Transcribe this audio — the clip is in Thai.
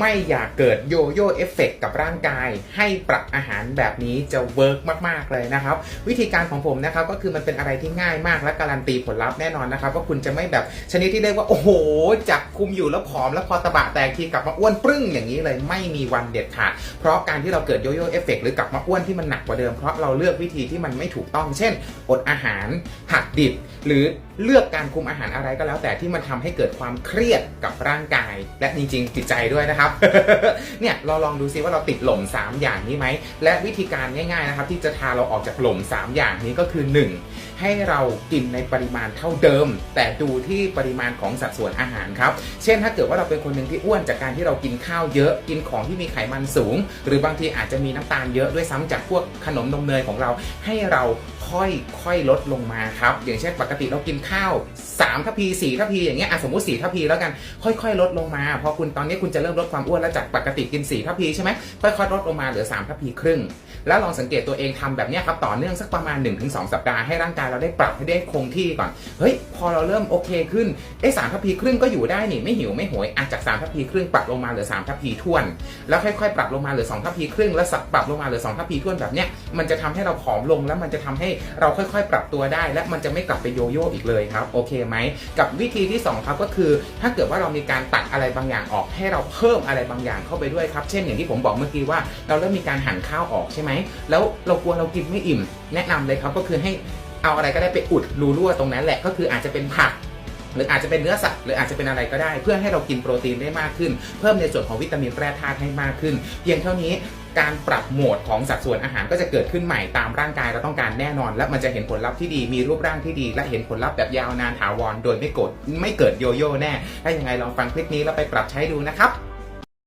ไม่อยากเกิดโยโย่เอฟเฟกกับร่างกาย ให้ปรับอาหารแบบนี้จะเวิร์กมากๆเลยนะครับ วิธีการของผมนะครับก็คือมันเป็นอะไรที่ง่ายมากและการันตีผลลัพธ์แน่นอนนะครับว่าคุณจะไม่แบบชนิดที่เรียกว่าโอ้โหจับคุมอยู่แล้วผอมแล้วพอตะบะแตกทีกลับมาอ้วนปรึ้งอย่างนี้เลยไม่มีวันเด็ดขาดเพราะการที่เราเกิดโยโย่เอฟเฟกหรือกลับมาอ้วนที่มันหนักกว่าเดิมเพราะเราเลือกวิธีที่มันไม่ถูกต้อง เช่นอดอาหารหักดิบหรือเลือกการคุมอาหารอะไรก็แล้ว แต่ที่มันทำให้เกิดความเครียดกับร่างกาย และจริงๆจิตใจด้วยนะครับเนี่ยเราลองดูซิว่าเราติดหล่ม 3 อย่างนี้ไหม และวิธีการง่ายๆนะครับที่จะทาเราออกจากหล่ม 3 อย่างนี้ก็คือ 1. ให้เรากินในปริมาณเท่าเดิม แต่ดูที่ปริมาณของสัดส่วนอาหารครับ เช่นถ้าเกิดว่าเราเป็นคนหนึ่งที่อ้วนจากการที่เรากินข้าวเยอะกินของที่มีไขมันสูง หรือบางทีอาจจะมีน้ำตาลเยอะด้วยซ้ำจากพวกขนมนมเนยของเราให้เราค่อยค่อยลดลงมาครับ อย่างเช่นปกติเรากินข้าว3ทัพพี4ทัพพีอย่างเงี้ยสมมติ4ทัพพีแล้วกันค่อย ๆ ลดลงมาพอคุณตอนนี้คุณจะเริ่มลดความอ้วนแล้วจากปกติกิน 4 ทัพพีใช่ไหมค่อยๆลดลงมาเหลือ 3 ทัพพีครึ่ง แล้วลองสังเกตตัวเองทำแบบนี้ครับต่อเนื่องสักประมาณ 1-2 สัปดาห์ให้ร่างกายเราได้ปรับให้ได้คงที่ก่อนเฮ้ยพอเราเริ่มโอเคขึ้นเอ้สามทัพพีครึ่งก็อยู่ได้นี่ไม่หิวไม่โหยอาจจาก3ทัพพีครึ่งปรับลงมาเหลือ3ทัพพีท้วน แล้วค่อยๆ ปรับลงมาเหลือ2ทัพพีครึ่งแล้วสับปรับลงมาเหลือ2ทัพพีท้วนแบบเนี้ยมันจะทำให้เราผอมลงแล้วมันจะทำให้เราค่อยๆ ปรับตัวได้ และมันจะไม่กลับไปโยโย่อีกเลยครับโอเคไหมกับวิธีที่สองครับก็คือถ้าเกิดว่าเรามีการตัดอะไรบางอย่างออกให้เราเพิ่มอะไรบางอย่างเข้าไปด้วยครับ เช่นอย่างที่ผมบอกเมื่อกี้ว่า เราเริ่มมีการหั่นข้าวออกใช่ไหม แล้วเรากลัวเรากินไม่อิ่ม แนะนำเลยครับก็คือให้เอาอะไรก็ได้ไปอุดรูรั่วตรงนั้นแหละก็คืออาจจะเป็นผักหรืออาจจะเป็นเนื้อสัตว์หรืออาจจะเป็นอะไรก็ได้ เพื่อให้เรากินโปรตีนได้มากขึ้น เพิ่มในส่วนของวิตามินแร่ธาตุให้มากขึ้น เพียงเท่านี้การปรับโหมดของสัดส่วนอาหารก็จะเกิดขึ้นใหม่ตามร่างกายเราต้องการแน่นอน และมันจะเห็นผลลัพธ์ที่ดีมีรูปร่างที่ดี และเห็นผลลัพธ์แบบยาวนานถาวรโดยไม่กดไม่เกิดโยโย่แน่ถ้ายังไงลองฟังคลิปนี้แล้วไปปรับใช้ดูนะครับ